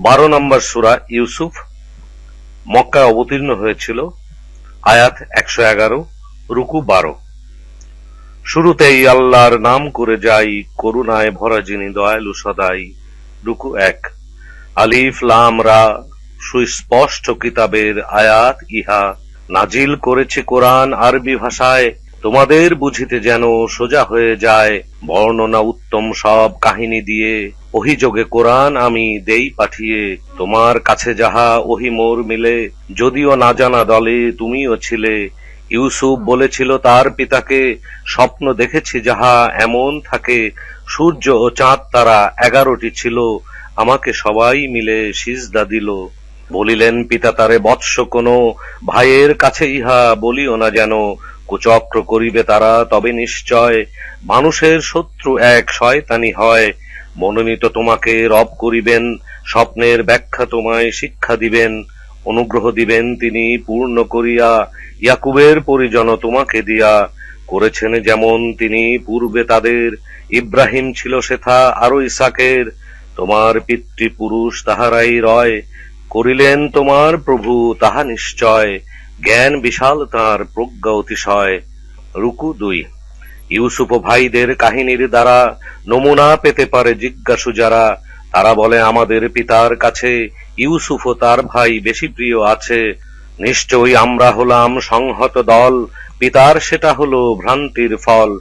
বারো নম্বর সুরা ইউসুফ, মক্কায় অবতীর্ণ হয়েছিল, আয়াত একশো এগারো, রুকু বারো। শুরুতেই আল্লাহর নাম করে যাই, করুণায় ভরা যিনি দয়ালু সদাই, রুকু এক। আলিফ, লাম, রা, সুস্পষ্ট কিতাবের আয়াত ইহা নাজিল করেছে কোরআন আরবি ভাষায়। তোমাদের বুঝিতে যেন সোজা হয়ে যায় বর্ণনা উত্তম সব কাহিনী দিয়ে। অভিযোগে কোরআন আমি দেই পাঠিয়ে, তোমার কাছে যাহা ওহি মোর মিলে, যদিও না জানা দলে তুমিও ছিলে। ইউসুফ বলেছিল, তার পিতাকে স্বপ্ন দেখেছি যাহা এমন থাকে, সূর্য ও চাঁদ তারা এগারোটি ছিল, আমাকে সবাই মিলে সিজদা দিল। বলিলেন, পিতা তারে বৎস কোন ভাইয়ের কাছে ইহা বলিও না যেন, কুচক্র করিবে তারা তবে নিশ্চয়, মানুষের শত্রু এক শয়তানি হয়। মনোনীত তোমাকে রব করিবেন, স্বপ্নের ব্যাখ্যা তোমায় শিক্ষা দিবেন, অনুগ্রহ দিবেন তিনি পূর্ণ করিয়া, ইয়াকুবের পরিজন তোমাকে দিয়া। করেছেন যেমন তিনি, পূর্বে তাদের ইব্রাহিম ছিল সেথা, আরও ইসাকের। তোমার পিতৃপুরুষ তাহারাই রয়, করিলেন তোমার প্রভু তাহা নিশ্চয়। জ্ঞান বিশাল তাঁর প্রজ্ঞা অতিশয়। রুকু দুই। ইউসুফ ভাইদের কাহিনীর দ্বারা নমুনা পেতে পারে জিজ্ঞাসু যারা। তারা বলে, আমাদের পিতার কাছে ইউসুফ ও তার ভাই বেশি প্রিয় আছে। নিশ্চয়ই আমরা হলাম সংহত দল। পিতার সেটা হলো ভ্রান্তির ফল।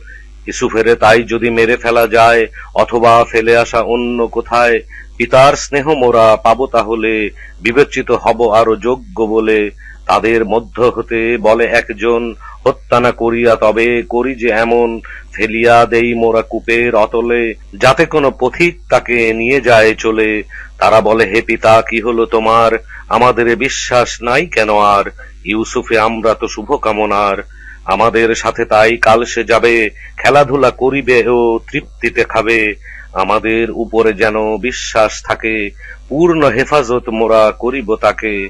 ইসুফেরে তাই যদি মেরে ফেলা যায় অথবা ফেলে আসা অন্য কোথায়, পিতার স্নেহ মোরা পাবো তাহলে, বিবেচিত হব আরও যোগ্য বলে। তাদের মধ্য হতে বলে একজন হত্যা না করিয়া তবে করি যে এমন। ফেলিয়া দেই মোরা কূপের অতলে, যাতে কোনো পথিক তাকে নিয়ে যায় চলে। তারা বলে, হে পিতা, কি হলো তোমার? আমাদের বিশ্বাস নাই কেন আর? ইউসুফে আমরা তো শুভকামনার। আমাদের সাথে তাই কাল সে যাবে, খেলাধুলা করিবে ও তৃপ্তিতে খাবে। আমাদের উপরে যেন বিশ্বাস থাকে, পূর্ণ হেফাজত মোরা করিব তাকে।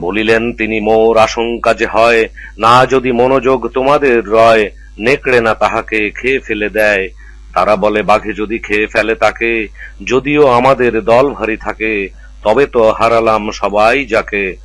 বলিলেন তিনি, মোর আশঙ্কা যে হয়, না যদি মনোযোগ তোমাদের রয়, নেকড়ে না তাহাকে খেয়ে ফেলে দেয়। তারা বলে, বাঘে যদি খেয়ে ফেলে তাকে, যদিও আমাদের দল ভারী থাকে, তবে তো হারালাম সবাই যাকে।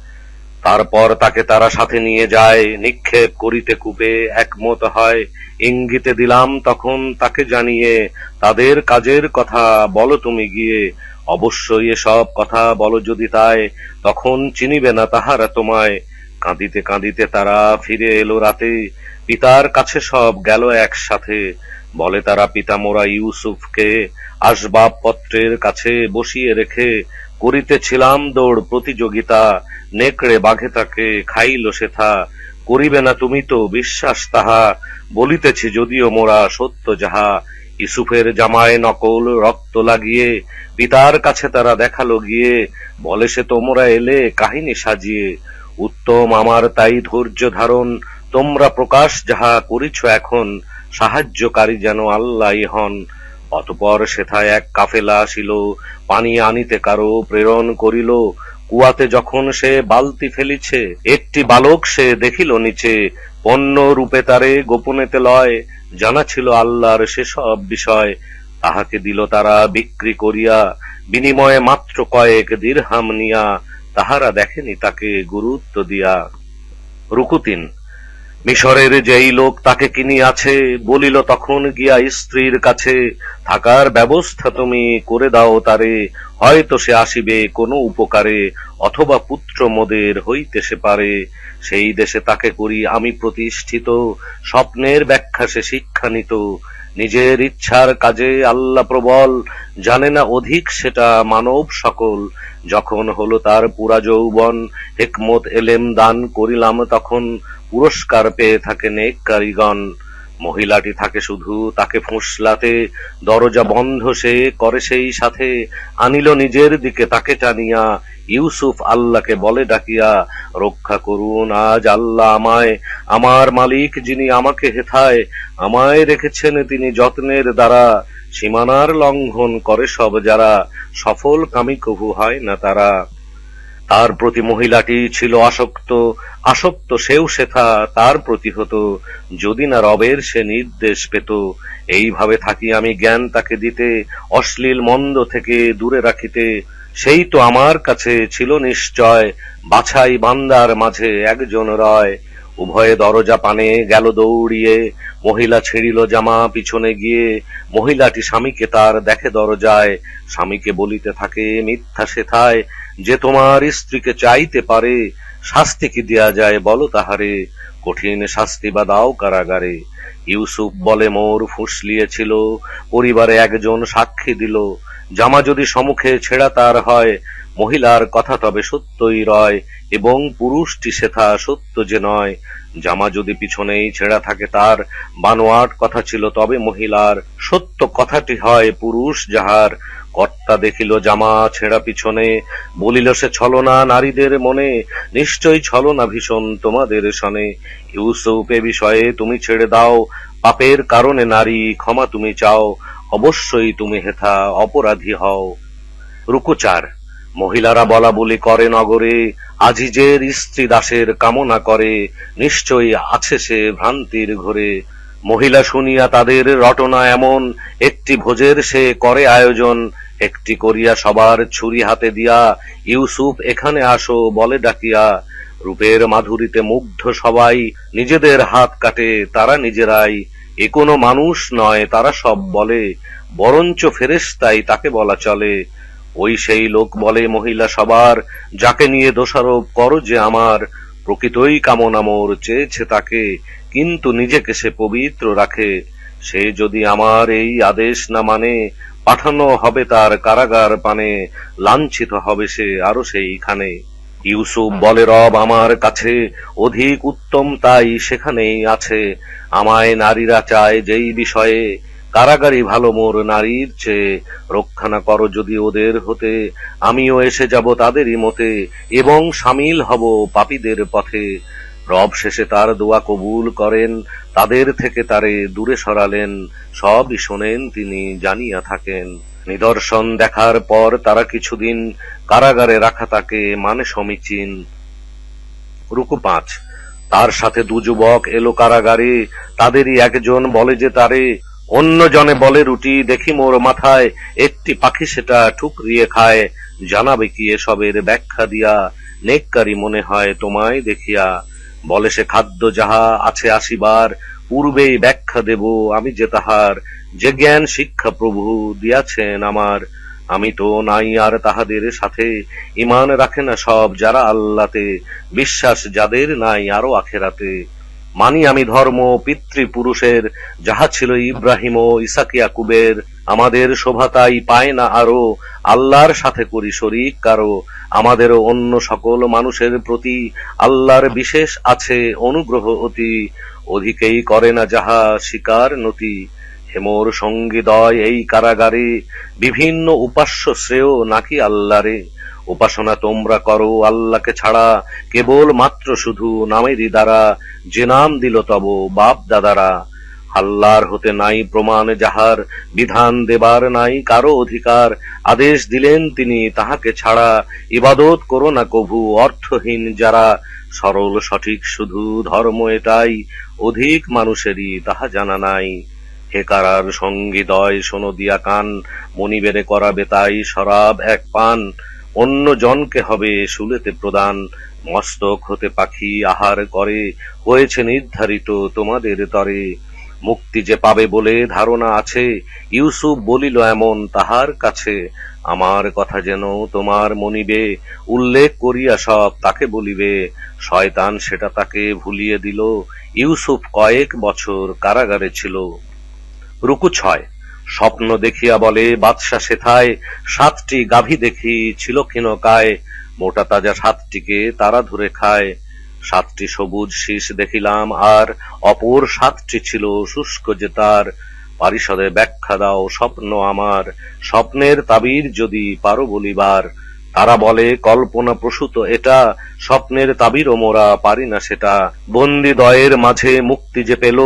তারপর তাকে তারা সাথে নিয়ে যায়, নিক্ষেপ করিতে কূপে একমত হয়। ইঙ্গিতে দিলাম তখন তাকে জানিয়ে, তাদের কাজের কথা বলো তুমি গিয়ে অবশ্যই এসব কথা বলো যদি তাই। তখন চিনিবে না তাহারা তোমায়। কাঁদিতে কাঁদিতে তারা ফিরে এলো রাতে। পিতার কাছে সব গেল একসাথে। বলে তারা পিতা ইউসুফকে আসবাবপত্রের কাছে বসিয়ে রেখে করিতেছিলাম দৌড় প্রতিযোগিতা। নেকড়ে বাঘে তাকে খাইল সেথা। করিবে না তুমি তো বিশ্বাস তাহা। বলিতেছি যদিও মোরা সত্য যাহা। ইসুফের জামায় নকল রক্ত লাগিয়ে পিতার কাছে তারা দেখাল গিয়ে, বলে সে তোমরা এলে কাহিনী সাজিয়ে। উত্তম আমার তাই ধৈর্য ধারণ, তোমরা প্রকাশ যাহা করিছ এখন, সাহায্যকারী যেন আল্লাহ হন। অতপর সেথায় এক কাফেলা আসিল, পানি আনিতে কারও প্রেরণ করিল কুয়াতে যখন সে বালতি ফেলিছে, একটি বালক সে দেখিল নিচে, পণ্য রূপে তারে গোপনেতে লয় জানা ছিল আল্লাহর সেসব বিষয়। তাহাকে দিল তারা বিক্রি করিয়া, বিনিময়ে মাত্র কয়েক দীর্হাম নিয়া, তাহারা দেখেনি তাকে গুরুত্ব দিয়া। রুকুতিন মিশরের যেই লোক তাকে কিনিয়াছে, বলিল, তখন গিয়া স্ত্রীর কাছে থাকার ব্যবস্থা তুমি করে দাও তারে। হয়তো সে আসিবে কোনো উপকারে, অথবা পুত্র মোদের হইতে সে পারে। সেই দেশে তাকে করি আমি প্রতিষ্ঠিত। স্বপ্নের ব্যাখ্যা সে শিক্ষা নিত। নিজের ইচ্ছার কাজে আল্লাহ প্রবল। জানে না অধিক সেটা মানব সকল। যখন হলো তার পুরা যৌবন, হেকমত, এলেম দান করিলাম, তখন পুরস্কার পেয়ে থাকে নেক কারিগণ মহিলাটি থাকে শুধু, তাকে ফুসলাতে দরজা বন্ধ সে করে সেই সাথে। আনিল নিজের দিকে তাকে টানিয়া, ইউসুফ আল্লাহকে বলে ডাকিয়া, রক্ষা করুন, আজ আল্লাহ আমায়, আমার মালিক যিনি আমাকে হেথায়, আমায় রেখেছেন তিনি যত্নের দ্বারা। সীমানার লঙ্ঘন করে সব যারা, সফল কামি কভু হয় না তারা। তার প্রতি মহিলাটি ছিল আসক্ত আসক্ত সেও শেখা তার প্রতি হতো যদি না রবের সে নির্দেশ পেত, এইভাবে থাকি আমি জ্ঞান তাকে দিতে, অশ্লীল মন্দ থেকে দূরে রাখিতে। সেই তো আমার কাছে ছিল নিশ্চয়, বাছাই বান্দার মাঝে একজন রয়। উভয়ে দরজা পানে গেল দৌড়িয়ে, মহিলা ছিঁড়িল জামা পিছনে গিয়ে। মহিলাটি স্বামীকে তার দেখে দরজায়, স্বামীকে বলিতে থাকে, মিথ্যা সেথায় যে তোমার স্ত্রীকে চাইতে পারে, শাস্তি কি দেয়া যায় বলো তাহারে? কঠিন শাস্তি বা দাও কারাগারে। ইউসুফ বলে, মোর ফুসলিয়েছিল পরিবারে একজন সাক্ষী দিল। জামা যদি সম্মুখে ছেঁড়া তার হয়, মহিলার কথা তবে সত্যই রয়, এবং পুরুষটি সেথা সত্য যে নয়। জামা যদি পিছনেই ছেঁড়া থাকে তার, বানোয়াট কথা ছিল তবে মহিলার সত্য কথাটি হয়, পুরুষ যাহার কর্তা দেখিল জামা ছেঁড়া পিছনে, বলিল সে ছলনা নারীদের মনে, নিশ্চয়ই ছলনা ভীষণ তোমাদের সনে। ইউসুফ বিষয়ে তুমি ছেড়ে দাও, পাপের কারণে নারী ক্ষমা তুমি চাও, অবশ্যই তুমি হেথা অপরাধী হও। রুকুচার মহিলারা বলা বলি করে নগরে, আজিজের স্ত্রী দাসের কামনা করে, নিশ্চয়ই আছে সে ভ্রান্তির ঘরে। মহিলা শুনিয়া তাদের রটনা এমন, একটি ভোজের সে করে আয়োজন একটি করিয়া সবার ছুরি হাতে দিয়া, ইউসুফ, এখানে আসো, বলে ডাকিয়া। রূপের মাধুরীতে মুগ্ধ সবাই, নিজেদের হাত কাটে, তারা নিজেরাই। এ কোনো মানুষ নয়, তারা সব বলে, বরঞ্চ ফেরেশতাই তাকে বলা চলে। ওই সেই লোক বলে, মহিলা সবার, যাকে নিয়ে দোষারোপ করো যে আমার, প্রকৃতই কামনা মোর, চেয়েছে তাকে, কিন্তু নিজেকে সে পবিত্র রাখে। সে যদি আমার এই আদেশ না মানে পাঠানো হবে তার কারাগার পানে, লাঞ্ছিত হবে সে আরও সেইখানে। ইউসুফ বলে, রব আমার কাছে অধিক উত্তম তাই সেখানেই আছে। আমায় নারীরা চায় যেই বিষয়ে। কারাগারি ভালো মোর নারীর চেয়ে। রক্ষানা করো যদি ওদের হতে। আমিও এসে যাব তাদেরই মতে এবং সামিল হব পাপীদের পথে। রব শেষে তার দোয়া কবুল করেন। তাদের থেকে তারে দূরে সরালেন, সবই শোনেন, তিনি জানিয়া থাকেন। নিদর্শন দেখার পর তারা কিছুদিন কারাগারে রাখা তাকে মানে সমীচীন। রুকু পাঁচ, তার সাথে দু যুবক এলো কারাগারে, তাদেরই একজন বলে যে তারে, অন্য জনে বলে রুটি, দেখি মোর মাথায়, একটি পাখি সেটা ঠুকরিয়ে খায়। জানাবে কি এসবের ব্যাখ্যা দিয়া, নেককারি মনে হয় তোমায় দেখিয়া বলে সে খাদ্য যাহা আছে আসিবার, পূর্বেই ব্যাখ্যা দেব, আমি যে তাহার যে জ্ঞান শিক্ষা প্রভু দিয়াছেন আমার। আমি তো নাই আর তাহাদের সাথে ইমান রাখে না সব, যারা আল্লাতে বিশ্বাস যাদের নাই আরও আখেরাতে। মানি আমি ধর্ম, পিতৃপুরুষের, যাহা ছিল ইব্রাহিম ও ইসাক ইয়াকুবের, আমাদের শোভা তাই পায় না আরও। আল্লাহর সাথে করি শরিক কারও আমাদেরও অন্য সকল মানুষের প্রতি আল্লাহর বিশেষ আছে অনুগ্রহ অতি। অধিকেই করে না যাহা শিকার নতি। হেমোর সঙ্গীদয় এই কারাগারে, বিভিন্ন উপাস্য শ্রেয় নাকি আল্লাহরে। উপাসনা তোমরা করো আল্লাহকে ছাড়া কেবল মাত্র শুধু নামেরই দ্বারা, যে নাম দিল তব বাপ দাদারা। আল্লাহর হতে নাই প্রমাণ যাহার, বিধান দেবার নাই কারও অধিকার। আদেশ দিলেন তিনি তাহাকে ছাড়া। ইবাদত করো না কভু, অর্থহীন যারা। সরল, সঠিক, শুধু ধর্ম এটাই। অধিক মানুষেরই তাহা জানা নাই। হে কারার সঙ্গীদয় শোনো দিয়া কান। মনিবেরে করাবে তাই শরাব এক পান। অন্য জনকে হবে শুলেতে প্রদান। মস্তক হতে পাখি আহার করে। হয়েছে নির্ধারিত তোমাদের তরে। মুক্তি যে পাবে বলে ধারণা আছে, ইউসুফ বলিল এমন তাহার কাছে, আমার কথা যেন তোমার মনিবে উল্লেখ করিয়া সব তাকে বলিবে, শয়তান সেটা তাকে ভুলিয়ে দিল, ইউসুফ কয়েক বছর কারাগারে ছিল। রুকু ছয়, স্বপ্ন দেখিয়া বলে, বাদশা সেথায় সাতটি গাভী দেখি ছিল ক্ষীণকায়, মোটা তাজা সাতটিকে তারা ধরে খায় সাতটি সবুজ শীষ দেখিলাম, আর অপর সাতটি ছিল শুষ্ক যে তার পারিষদে ব্যাখ্যা দাও, স্বপ্ন আমার। স্বপ্নের তাবির যদি পারো বলিবার। তারা বলে, কল্পনা প্রসূত এটা। স্বপ্নের তাবির ও মোরা পারি না সেটা। বন্দি দয়ের মাঝে মুক্তি যে পেল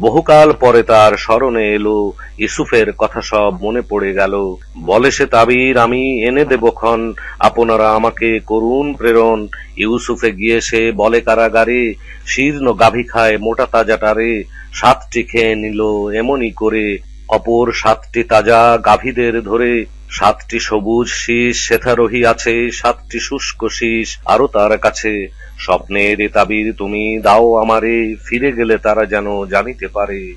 বহুকাল পরে তার স্মরণে এলো ইসুফের কথা সব মনে পড়ে গেল। বলে সে, তাবির, আমি এনে দেবক্ষণ আপনারা আমাকে করুন প্রেরণ। ইউসুফে গিয়ে সে বলে, কারাগারে শীর্ণ গাভী খায় মোটা তাজাটারে সাতটি খেয়ে নিল এমনই করে। অপর সাতটি তাজা গাভীদের ধরে। সাতটি সবুজ শীষ সেথা আছে। সাতটি শুষ্ক শীষ আরও তার কাছে। স্বপ্নের তাবির, তুমি দাও আমারে, ফিরে গেলে তারা যেন জানিতে পারে।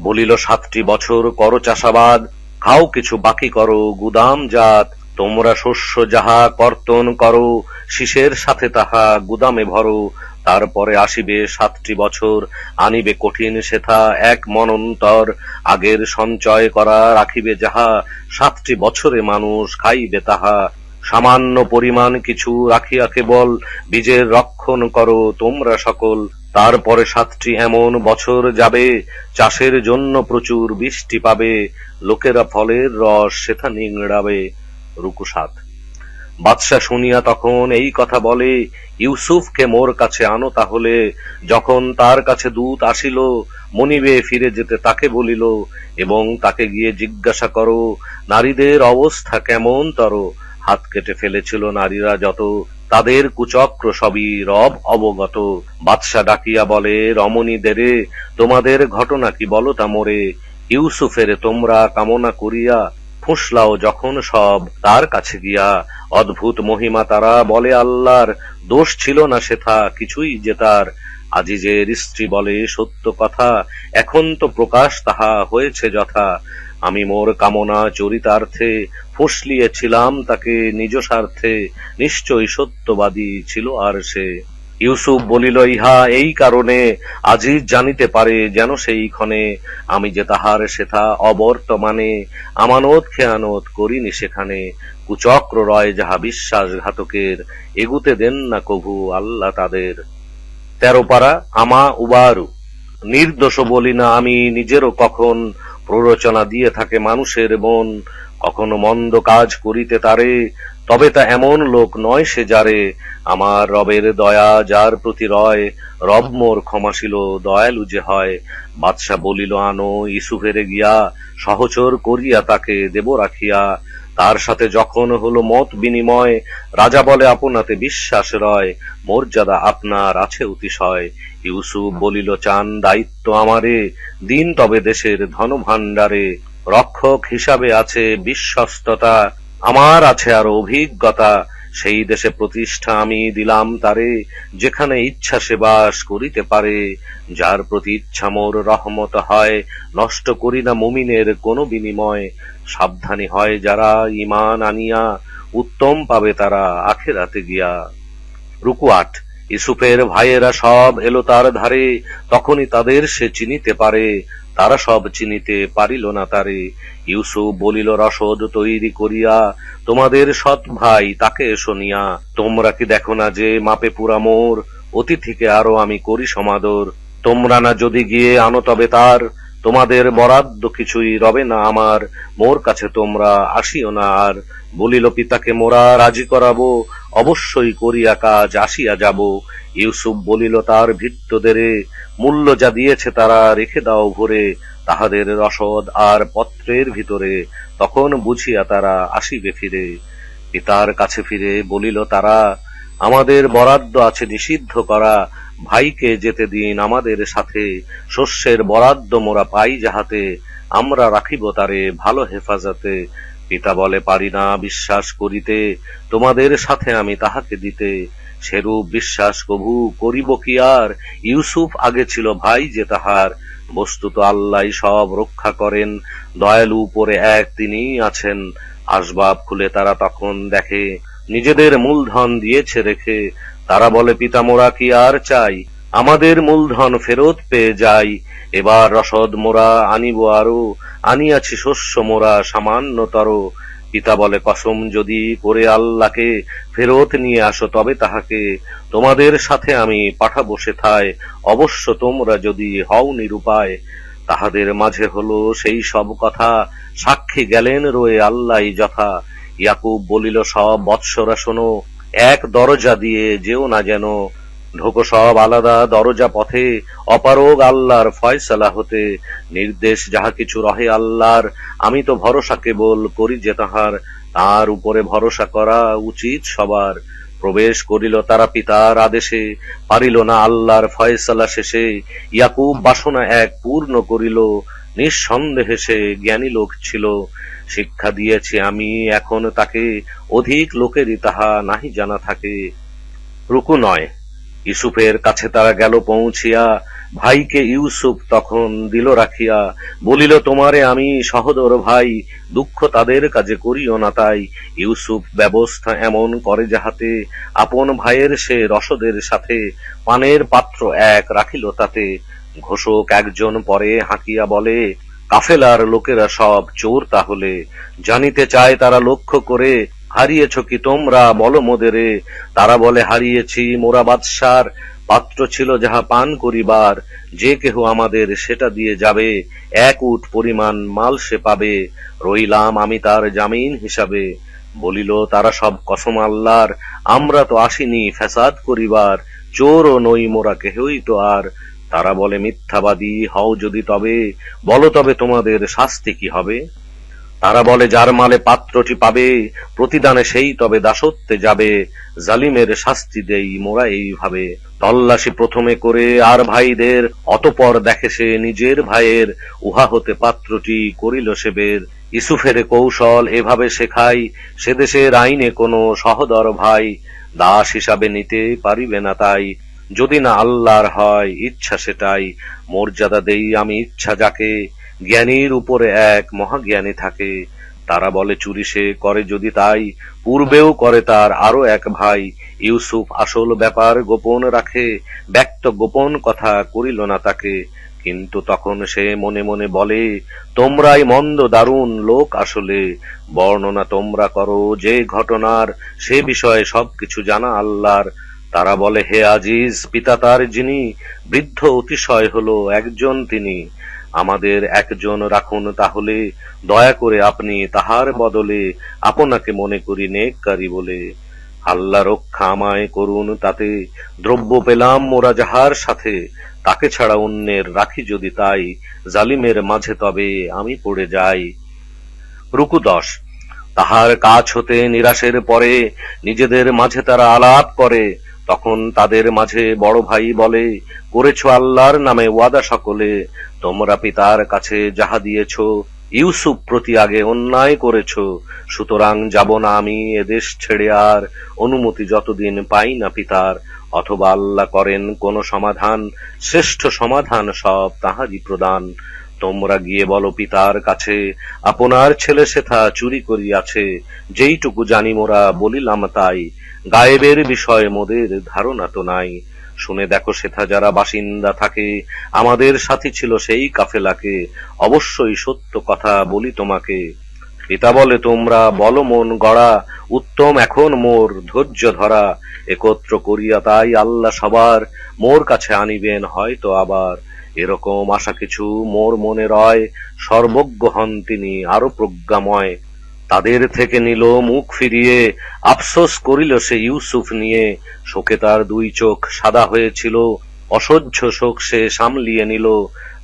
বলিল, সাতটি বছর করো চাষাবাদ, খাও কিছু বাকি করো, গুদাম জাত, তোমরা শস্য যাহা কর্তন করো, শীষের সাথে তাহা গুদামে ভরো। তারপরে আসিবে সাতটি বছর, আনিবে কঠিন সেথা এক মনন্তর, আগের সঞ্চয় করা রাখিবে যাহা, সাতটি বছরে মানুষ খাইবে তাহা। সামান্য পরিমাণ কিছু রাখিয়া কেবল বীজের রক্ষণ করো তোমরা সকল। তারপরে সাতটি এমন বছর যাবে, চাষের জন্য প্রচুর বৃষ্টি পাবে, লোকেরা ফলের রস সেথা নিংড়াবে। রুকু সাত বাদশাহ শুনিয়া তখন এই কথা বলে, ইউসুফকে মোর কাছে আনো তাহলে। যখন তার কাছে দূত আসিল, মনিবে ফিরে যেতে তাকে বলিল, এবং তাকে গিয়ে জিজ্ঞাসা করো, নারীদের অবস্থা কেমন তর? হাত কেটে ফেলেছিল নারীরা যত, তাদের কুচক্র সবই রব অবগত। বাদশা ডাকিয়া বলে রমণীদেরে তোমাদের ঘটনা কি বলো তা মোরে। ইউসুফের তোমরা কামনা করিয়া ফুসলাও যখন সব তার কাছে গিয়া। অদ্ভুত মহিমা তারা বলে, আল্লাহর দোষ ছিল না সেথা কিছুই যে তার। আজিজের স্ত্রী বলে, সত্য কথা, এখন তো প্রকাশ তাহা হয়েছে যথা। আমি মোর কামনা চরিতার্থে ফুসলিয়েছিলাম, তাকে নিজ স্বার্থে নিশ্চয় সত্যবাদী ছিল আর সে। ইউসুফ বলিল, ইহা এই কারণে আজিজ জানিতে পারে যেন সেই ক্ষণে আমি যে তাহার সেথা অবর্তমানে আমানত খেয়ানত করিনি সেখানে। কুচক্র রয় যাহা বিশ্বাসঘাতকের, এগুতে দেন না কভু আল্লাহ তাদের। তেরো পারা, আমা উবারু। নির্দোষ বলি না আমি নিজেরও কখন প্ররোচনা দিয়ে থাকে মানুষের মন, কখনো মন্দ কাজ করিতে তারে, তবে তা এমন লোক নয় সে যারে আমার রবের দয়া যার প্রতি রয়, রব মোর ক্ষমাশীল দয়ালু যে হয়। বাদশাহ বলিল, আনো, ইসুফেরে গিয়া সহচর করিয়া তাকে দেব রাখিয়া। তার সাথে যখন হলো মত বিনিময়, রাজা বলে আপনাতে বিশ্বাস রয়, মর্যাদা আপনার আছে অতিশয়। ইউসুফ বলিল, চান দায়িত্ব আমারে, দিন তবে দেশের ধন ভাণ্ডারে রক্ষক হিসাবে আছে বিশ্বস্ততা, আমার আছে আর অভিজ্ঞতা। সেই দেশে প্রতিষ্ঠা আমি দিলাম তারে, যেখানে ইচ্ছা সে বাস করিতে পারে। যার প্রতি ইচ্ছা মোর রহমত হয়, নষ্ট করি না মুমিনের কোনো বিনিময়। সাবধানী হয় যারা ইমান আনিয়া উত্তম পাবে তারা আখেরাতে গিয়া। রুকু আট ইসুফের ভাইয়েরা সব এলো তার ধারে, তখনই তাদের সে চিনিতে পারে, তারা সব চিনিতে পারিল না তারে। ইউসুফ বলিল, রসদ তৈরি করিয়া তোমাদের সৎ ভাই তাকে শুনিয়া, তোমরা কি দেখো না যে মাপে পুরা মোর? অতিথিকে আরও আমি করি সমাদর। তোমরা না যদি গিয়ে আনো তবে তার তোমাদের বরাদ্দ কিছুই রবে না আমার। মোর কাছে তোমরা আসিও না আর। বলিল পিতাকে, মোরা রাজি করাবো, অবশ্যই করিয়া কাজ আসিয়া যাব। ইউসুফ বলিল, তার ভৃত্যদেরে মূল্য যা দিয়েছে তারা রেখে দাও ভরে। তাহাদের রসদ আর পত্রের ভিতরে তখন বুঝিয়া তারা আসিবে ফিরে। পিতার কাছে ফিরে বলিল, তারা আমাদের বরাদ্দ আছে নিষিদ্ধ করা। ভাইকে যেতে দিন আমাদের সাথে। শস্যের বরাদ্দ মোরা পাই যাহাতে আমরা রাখিব তারে ভালো হেফাজতে। পিতা বলে, পারি না বিশ্বাস করিতে। তোমাদের সাথে আমি তাহাকে দিতে। সেরূপ বিশ্বাস কভু করিব কি আর? ইউসুফ আগে ছিল ভাই যে তাহার। বস্তুত আল্লাহ সব রক্ষা করেন। দয়ালু উপরে এক তিনি আছেন। আসবাব খুলে তারা তখন দেখে। নিজেদের মূলধন দিয়েছে রেখে তারা বলে পিতা মোরা কি আর চাই? আমাদের মূলধন ফেরত পেয়ে যাই। এবার রসদ মোরা আনিব আরও। আনিয়াছি শস্য মোরা সামান্যতর। পিতা বলে, কসম যদি করে আল্লাহকে ফেরত নিয়ে আসো, তবে তাহাকে তোমাদের সাথে আমি পাঠাবো সেথায়। অবশ্য তোমরা যদি হও নিরুপায়, তাহাদের মাঝে হলো সেই সব কথা। সাক্ষী গেলেন রয়ে আল্লাহ যথা। ইয়াকুব বলিল, সব বৎসরা শোনো এক দরজা দিয়ে যেও না যেন। ঢোকো সব আলাদা দরজা পথে, অপারগ আল্লাহর ফয়সালা হতে। নির্দেশ যাহা কিছু রহে আল্লাহর, আমি তো ভরসা কেবল করি যে তাহার। তার উপরে ভরসা করা উচিত সবার। প্রবেশ করিল তারা পিতার আদেশে, পারিল না আল্লাহর ফয়সালা শেষে। ইয়াকুব বাসনা এক পূর্ণ করিল, নিঃসন্দেহে সে জ্ঞানী লোক ছিল। শিক্ষা দিয়েছি আমি, এখন তাকে অধিক লোকেরই তাহা নাহি জানা থাকে। রুকু নয়। ইউসুফের কাছে তারা গেল পৌঁছিয়া, ভাইকে ইউসুফ তখন দিল রাখিয়া, বলিল, তোমারে আমি সহদর ভাই, দুঃখ তাদের কাজে করিও না তাই। ইউসুফ, ব্যবস্থা এমন করে যাহাতে আপন ভাইয়ের সে রসদের সাথে পানের পাত্র এক রাখিল তাতে। ঘোষক একজন পরে হাঁকিয়া বলে কাফেলার লোকেরা সব চোর তাহলে জানিতে চায় তারা লক্ষ্য করে, হারিয়েছ কি তোমরা, বলো মোদেরে। তারা বলে, হারিয়েছি, মোরা বাদশার পাত্র ছিল যাহা পান করিবার, যে কেহ আমাদের সেটা দিয়ে যাবে, এক উট পরিমাণ মাল সে পাবে, রইলাম আমি তার জামিন হিসাবে। বলিল, তারা সব কসম আল্লাহর, আমরা তো আসিনি ফ্যাসাদ করিবার চোর ও নই মোরা কেহই তো আর। তারা বলে, মিথ্যাবাদী, হও যদি তবে, বলো তবে তোমাদের শাস্তি কি হবে? তারা বলে, যার মালে পাত্রটি পাবে, প্রতিদানে সেই তবে দাসত্বে যাবে, জালিমের শাস্তি দেই মোরা এইভাবে। তল্লাশি প্রথমে করে আর ভাইদের, অতপর দেখে সে নিজের ভাইয়ের, উহা হতে পাত্রটি করিল সে বের। ইসুফের কৌশল এভাবে শেখাই, সে দেশের আইনে কোনো সহদর ভাই, দাস হিসাবে নিতে পারিবে না তাই। যদি না আল্লাহর হয় ইচ্ছা সেটাই, মর্যাদা দেই আমি ইচ্ছা যাকে। জ্ঞানীর উপরে এক মহাজ্ঞানী থাকে, তারা বলে চুরি সে করে যদি তাই, পূর্বেও করে তার আরও এক ভাই। ইউসুফ আসল ব্যাপার গোপন রাখে, ব্যক্ত গোপন কথা করিল না তাকে। কিন্তু তখন সে মনে মনে বলে, তোমরাই মন্দ দারুণ লোক আসলে, বর্ণনা তোমরা করো যে ঘটনার, সে বিষয়ে সবকিছু জানা আল্লাহর। তারা বলে, হে আজিজ, পিতা তার যিনি বৃদ্ধ অতিশয় হল, একজন তিনি। আমাদের একজন রাখুন তাহলে, দয়া করে আপনি তাহার বদলে আপনাকে মনে করি নেককারী বলে। আল্লাহ রক্ষা আমায় করুন, তাতে দ্রব্য পেলাম মোরা যাহার সাথে। তাকে ছাড়া অন্যের রাখি যদি তাই, জালিমের মাঝে তবে আমি পড়ে যাই। রুকু দশ। তাহার কাজ হতে নিরাশের পরে নিজেদের মাঝে তারা আলাপ করে। তখন তাদের মাঝে বড় ভাই বলে, করেছ আল্লাহর নামে ওয়াদা সকলে। তোমরা পিতার কাছে যাহা দিয়েছ, ইউসুফ প্রতি আগে অন্যায় করেছ। সুতরাং যাব না আমি এদেশ ছেড়ে আর অনুমতি যতদিন পাই না পিতার। অথবা আল্লাহ করেন কোন সমাধান, শ্রেষ্ঠ সমাধান সব তাহারই প্রদান। তোমরা গিয়ে বলো পিতার কাছে, আপনার ছেলে সেথা চুরি করিয়াছে। যেইটুকু জানি মোরা বলিলাম তাই। গায়েবের বিষয়ে মোদের ধারণা তো নাই। শুনে দেখো সেথা যারা বাসিন্দা থাকে, আমাদের সাথী ছিল সেই কাফেলাকে অবশ্যই সত্য কথা বলি তোমাকে। পিতা বলে, তোমরা বলো মন গড়া, উত্তম এখন মোর ধৈর্য ধরা। একত্র করিয়া তাই আল্লাহ সবার মোর কাছে আনিবেন, হয়তো আবার এরকম আশা কিছু মোর মনে রয়। সর্বজ্ঞ হন তিনি আরও প্রজ্ঞাময়। তাদের থেকে নিল মুখ ফিরিয়ে, আফসোস করিল সে ইউসুফ নিয়ে। শোকে তার দুই চোখ সাদা হয়েছিল, অসহ্য শোক সে সামলিয়ে নিল।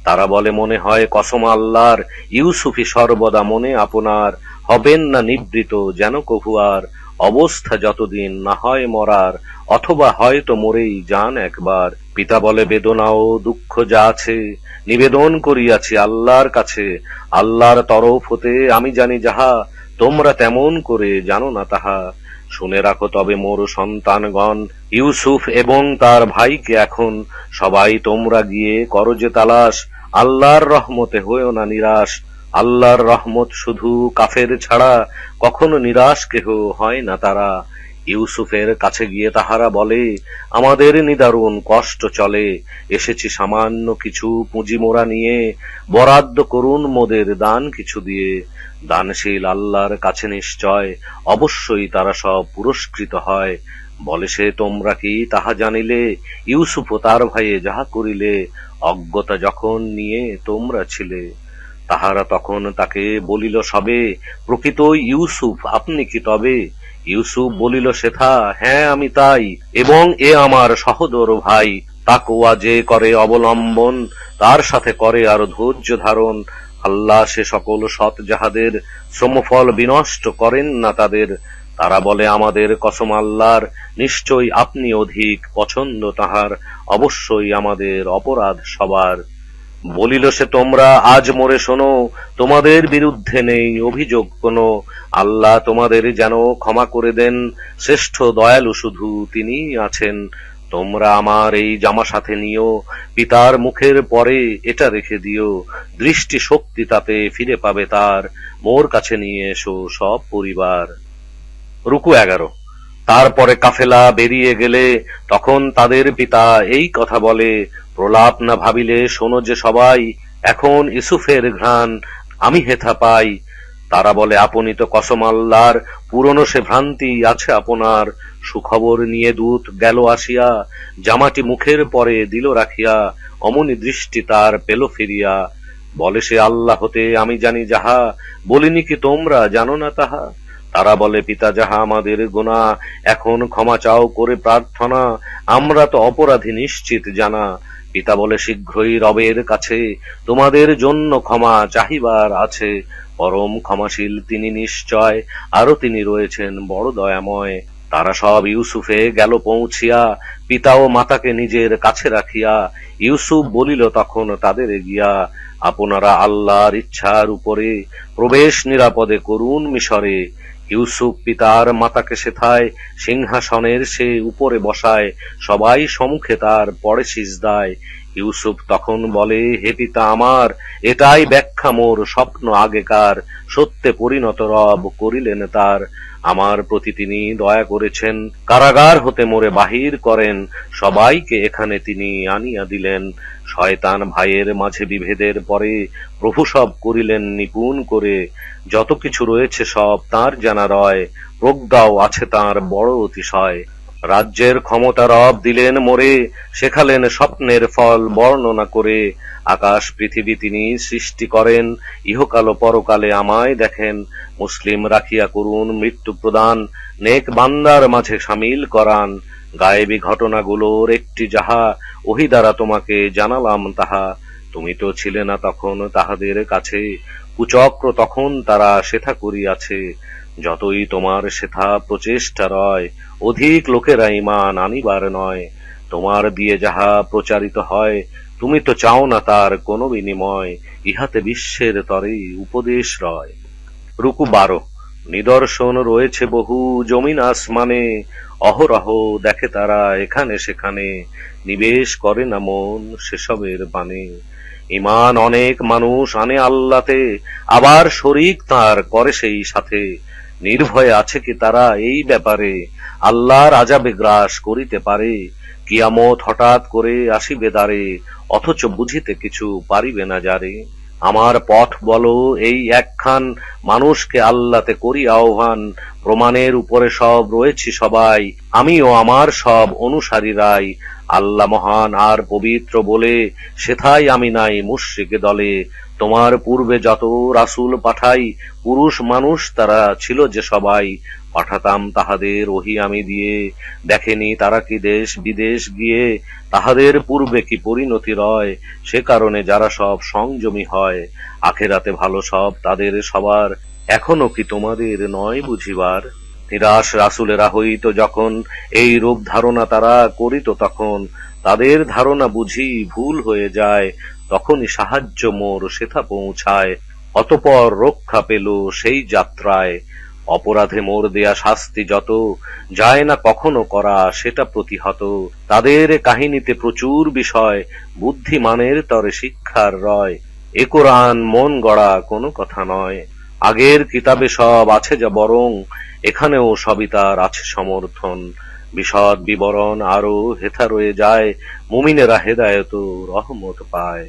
তারা বলে, মনে হয় কসম আল্লাহর ইউসুফি সর্বদা মনে আপনার। হবেন না নিবৃত, যেন কহুয়ার অবস্থা যতদিন না হয় মরার, অথবা হয়তো মরেই যান একবার পিতা বলে, বেদনা ও দুঃখ যা আছে, নিবেদন করিয়াছি আল্লাহর কাছে। আল্লাহর তরফ হতে আমি জানি যাহা তোমরা তেমন করে জানো না তাহা। শুনে রাখো তবে মোর সন্তানগণ, ইউসুফ এবং তার ভাইকে এখন সবাই তোমরা গিয়ে করো যে তালাশ। আল্লাহর রহমতে হয়েও না নিরাশ। আল্লাহর রহমত শুধু কাফের ছাড়া কখনো নিরাশ কেহ হয় না তারা। ইউসুফের কাছে গিয়ে তাহারা বলে, আমাদের নিদারুণ কষ্ট চলে। এসেছি সামান্য কিছু পুঁজি মোরা নিয়ে। বরাদ্দ করুন মোদের দান কিছু দিয়ে। দানশীল আল্লাহর কাছে নিশ্চয় অবশ্যই তারা সব পুরস্কৃত হয়। বলে সে, তোমরা কি তাহা জানিলে? ইউসুফ ও তার ভাইয়ে যাহা করিলে, অজ্ঞতা যখন নিয়ে তোমরা ছিলে। তাহারা তখন তাকে বলিল, সবে প্রকৃত ইউসুফ, আপনি কি তবে ইউসুফ বলিল, সেথা হ্যাঁ আমি তাই, এবং এ আমার সহদর ভাই, তাকওয়া যে করে অবলম্বন, তার সাথে করে আর ধৈর্য ধারণ। আল্লাহ সে সকল সৎ যাহাদের শ্রমফল বিনষ্ট করেন না তাদের। তারা বলে, আমাদের কসম আল্লাহর, নিশ্চয়ই আপনি অধিক পছন্দ তাহার, অবশ্যই আমাদের অপরাধ সবার বলিল সে, তোমরা আজ মোরে শোনো, তোমাদের বিরুদ্ধে নেই অভিযোগ কোনো। আল্লাহ তোমাদের যেন ক্ষমা করে দেন, শ্রেষ্ঠ দয়ালু শুধু তিনি আছেন। তোমরা আমার এই জামা সাথে নিও, পিতার মুখের পরে এটা রেখে দিও। দৃষ্টি শক্তি তাতে ফিরে পাবে তার। মোর কাছে নিয়ে এসো সব পরিবার। রুকু এগারো। তারপরে কাফেলা বেরিয়ে গেলে তখন তাদের পিতা এই কথা বলে, প্রলাপ না ভাবিলে শোনো যে সবাই, এখন ইসুফের ঘ্রাণ, আমি হেথা পাই। তারা বলে, আপনি তো কসম আল্লাহর, পুরনো সে ভ্রান্তি আছে আপনার। সুখবর নিয়ে দূত গেল আসিয়া, জামাটি মুখের পরে দিল রাখিয়া, অমনি দৃষ্টি তার পেল ফিরিয়া। বলে সে, আল্লাহ হতে আমি জানি যাহা, বলিনি কি তোমরা জানো না তাহা? তারা বলে, পিতা যাহা আমাদের গোনা এখন ক্ষমা চাও করে প্রার্থনা। আমরা তো অপরাধী নিশ্চিত জানা। পিতা বলে, শীঘ্রই রবের কাছে তোমাদের জন্য ক্ষমা চাহিবার আছে। পরম ক্ষমাশীল তিনি নিশ্চয় আরও তিনি রয়েছেন বড় দয়াময়। তারা সব ইউসুফে গেল পৌঁছিয়া পিতা ও মাতাকে নিজের কাছে রাখিয়া। ইউসুফ বলিল, তখন তাদের গিয়া আপনারা আল্লাহর ইচ্ছার উপরে প্রবেশ নিরাপদে করুন মিশরে। ইউসুফ পিতার মাতাকে সেথায় সিংহাসনের সে উপরে বসায়, সবাই সমুখে তার পরে সিজদায়। ইউসুফ তখন বলে, হে পিতা আমার, এটাই ব্যাখ্যা মোর স্বপ্ন আগেকার। সত্যে পরিণত রব করিলেন তার। আমার প্রতি তিনি দয়া করেছেন, কারাগার হতে মোরে বাহির করেন, সবাইকে এখানে তিনি আনিয়া দিলেন। শয়তান ভাইয়ের মাঝে বিভেদের পরে প্রভু সব করিলেন নিপুণ করে। যত কিছু রয়েছে সব তার জানা রয়, প্রজ্ঞাও আছে তার বড় অতিশয়। রাজ্যের ক্ষমতা রব দিলেন মোরে, শেখালেন স্বপ্নের ফল বর্ণনা করে। আকাশ, পৃথিবী তিনি সৃষ্টি করেন, ইহকাল পরকালে আমায় দেখেন। মুসলিম রাখিয়া করুন মৃত্যু প্রদান, নেক বান্দার মাঝে সামিল করান। গায়েবী ঘটনাগুলোর একটি যাহা, ওহি দ্বারা তোমাকে জানালাম তাহা। তুমি তো ছিলে না তখন তাহাদের কাছে, কুচক্র তখন তারা সেথা করিয়াছে। যতই তোমার সেথা প্রচেষ্টা রয়, অধিক লোকেরা ইমান আনিবার নয়। তোমার দিয়ে যাহা প্রচারিত হয়, তুমি তো চাও না তার কোনো বিনিময়। ইহাতে বিশ্বের তরে উপদেশ রয়। রুকু বারো, নিদর্শন রয়েছে বহু জমিন আসমানে, অহরহ দেখে তারা এখানে সেখানে, নিবেশ করে না মন সেসবের বানে ইমান অনেক মানুষ আনে আল্লাতে, আবার শরিক তার করে সেই সাথে। নির্ভয়ে আছে কি তারা এই ব্যাপারে? আল্লাহর আজাবে গ্রাস করিতে পারে, কিয়ামত হঠাৎ করে আসিবে দ্বারে, অথচ বুঝিতে কিছু পারিবে না যারে। আমার পথ বলো, এই একখান মানুষকে আল্লাতে করি আহ্বান, প্রমাণের উপরে সব রয়েছি সবাই, আমিও আমার সব অনুসারীরাই। আল্লাহ মহান আর পবিত্র বলে, সেথায় আমি নাই মুশ্রিক দলে তোমার পূর্বে যত রাসূল পাঠাই, পুরুষ মানুষ তারা ছিল যে সবাই। পাঠাতাম তাহাদের ওহি আমি দিয়ে। দেখেনি তারা কি দেশ বিদেশ গিয়ে, তাহাদের পূর্বে কি পরিণতি রয়? সে কারণে যারা সব সংযমী হয়, আখেরাতে ভালো সব তাদের সবার। এখনও কি তোমাদের নয় বুঝিবার? নিরাশ রাসুলেরা হইত যখন এই রূপ ধারণা তারা করিত তখন। তাদের ধারণা বুঝি ভুল হয়ে যায়। তখনই সাহায্য মোর সেথা পৌঁছায়। অতপর রক্ষা পেল সেই যাত্রায়। অপরাধে মোর দেয়া শাস্তি যত, যায় না কখনো করা সেটা প্রতিহত। তাদের কাহিনীতে প্রচুর বিষয়, বুদ্ধিমানের তরে শিক্ষার রয়। এ কোরআন মন গড়া কোনো কথা নয়। আগের কিতাবে সব আছে যা বরং, এখানেও সবই তার আছে সমর্থন। বিশদ বিবরণ আরও হেথা রয়ে যায় মুমিনেরা হেদায়ত রহমত পায়।